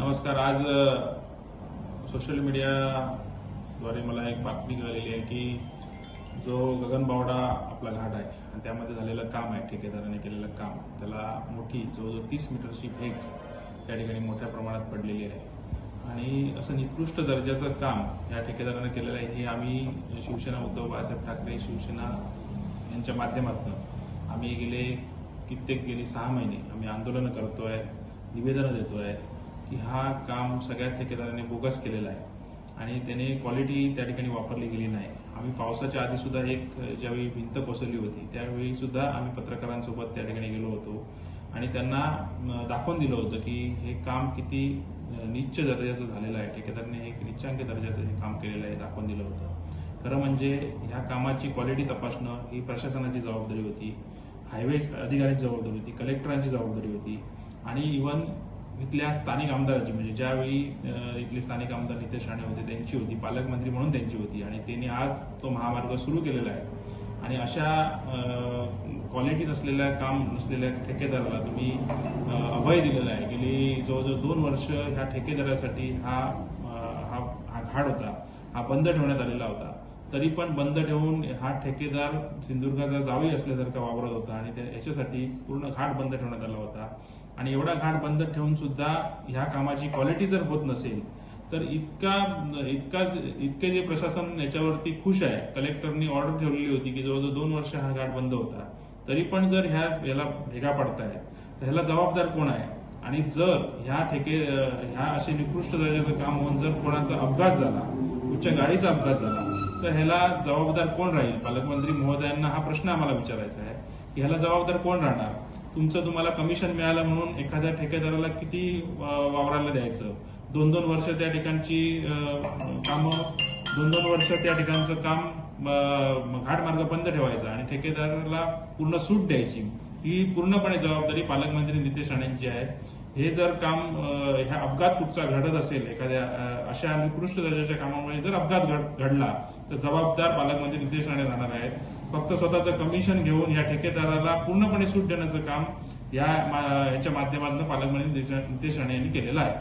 नमस्कार. आज सोशल मीडियाद्वारे मला एक बातमी कळलेली आहे की जो गगनबावडा आपला घाट आहे आणि त्यामध्ये झालेलं काम आहे ठेकेदाराने केलेलं काम त्याला मोठी जवळजवळ तीस मीटरची भेट त्या ठिकाणी मोठ्या प्रमाणात पडलेली आहे. आणि असं निकृष्ट दर्जाचं काम या ठेकेदाराने केलेलं आहे हे आम्ही शिवसेना उद्धव बाळासाहेब ठाकरे शिवसेना यांच्या माध्यमातून आम्ही गेले कित्येक गेली सहा महिने आम्ही आंदोलनं करतोय निवेदनं देतोय. की हा काम सगळ्या ठेकेदाराने बोगस केलेला आहे. आणि त्याने क्वालिटी त्या ठिकाणी वापरली गेली नाही. आम्ही पावसाच्या आधी सुद्धा एक ज्यावेळी भिंत कोसळली होती त्यावेळी सुद्धा आम्ही पत्रकारांसोबत त्या ठिकाणी गेलो होतो. आणि त्यांना दाखवून दिलं होतं की हे काम किती निच्च दर्जाचं झालेलं आहे. ठेकेदाराने हे निच्चांक दर्जाचं हे काम केलेलं आहे दाखवून दिलं होतं. खरं म्हणजे ह्या कामाची क्वालिटी तपासणं ही प्रशासनाची जबाबदारी होती. हायवे अधिकाऱ्यांची जबाबदारी होती कलेक्टरांची जबाबदारी होती. आणि इव्हन इथल्या स्थानिक आमदाराची म्हणजे ज्यावेळी इथले स्थानिक आमदार नितेश राणे होते त्यांची होती पालकमंत्री म्हणून त्यांची होती. आणि त्यांनी आज तो महामार्ग सुरू केलेला आहे. आणि अशा क्वालिटी नसलेल्या काम नसलेल्या ठेकेदाराला तुम्ही अभय दिलेला आहे. गेली जवळजवळ दोन वर्ष ह्या ठेकेदारासाठी हा हा घाट होता. हा बंद ठेवण्यात आलेला होता. तरी पण बंद ठेवून हा ठेकेदार सिंधुदुर्गाचा जावई असल्यासारखा वावरत होता आणि त्या- याच्यासाठी पूर्ण घाट बंद ठेवण्यात आला होता. आणि एवढा घाट बंद ठेवून सुद्धा ह्या कामाची क्वालिटी जर होत नसेल तर इतका इतका इतके जे प्रशासन याच्यावरती खुश आहे कलेक्टरनी ऑर्डर ठेवलेली होती की जवळजवळ दोन वर्ष हा घाट बंद होता. तरी पण जर ह्या याला भेगा पडताय तर ह्याला जबाबदार कोण आहे? आणि जर ह्या ठेके ह्या असे निकृष्ट दर्जाचं काम होऊन जर कोणाचा अपघात झाला उच्च गाडीचा अपघात झाला. तर ह्याला जबाबदार कोण राहील? पालकमंत्री महोदयांना हा प्रश्न आम्हाला विचारायचा आहे. की ह्याला जबाबदार कोण राहणार? तुमचं तुम्हाला कमिशन मिळालं म्हणून एखाद्या ठेकेदाराला किती वावरायला वावराला द्यायचं? दोन दोन वर्ष त्या ठिकाणची काम दोन दोन वर्ष त्या ठिकाणचं काम घाट घाटमार्ग बंद ठेवायचा आणि ठेकेदाराला पूर्ण सूट द्यायची. ही पूर्णपणे जबाबदारी पालकमंत्री नितेश राणेंची आहे. हे जर काम ह्या अपघात कुठचा घडत असेल एखाद्या अशा निकृष्ट दर्जाच्या कामामुळे जर अपघात घड- घडला तर जबाबदार पालकमंत्री नितेश राणे राहणार आहेत. फक्त स्वतःचं कमिशन घेऊन या ठेकेदाराला पूर्णपणे सूट देण्याचं काम या याच्या माध्यमातून पालकमंत्री नितेश राणे यांनी केलेलं आहे.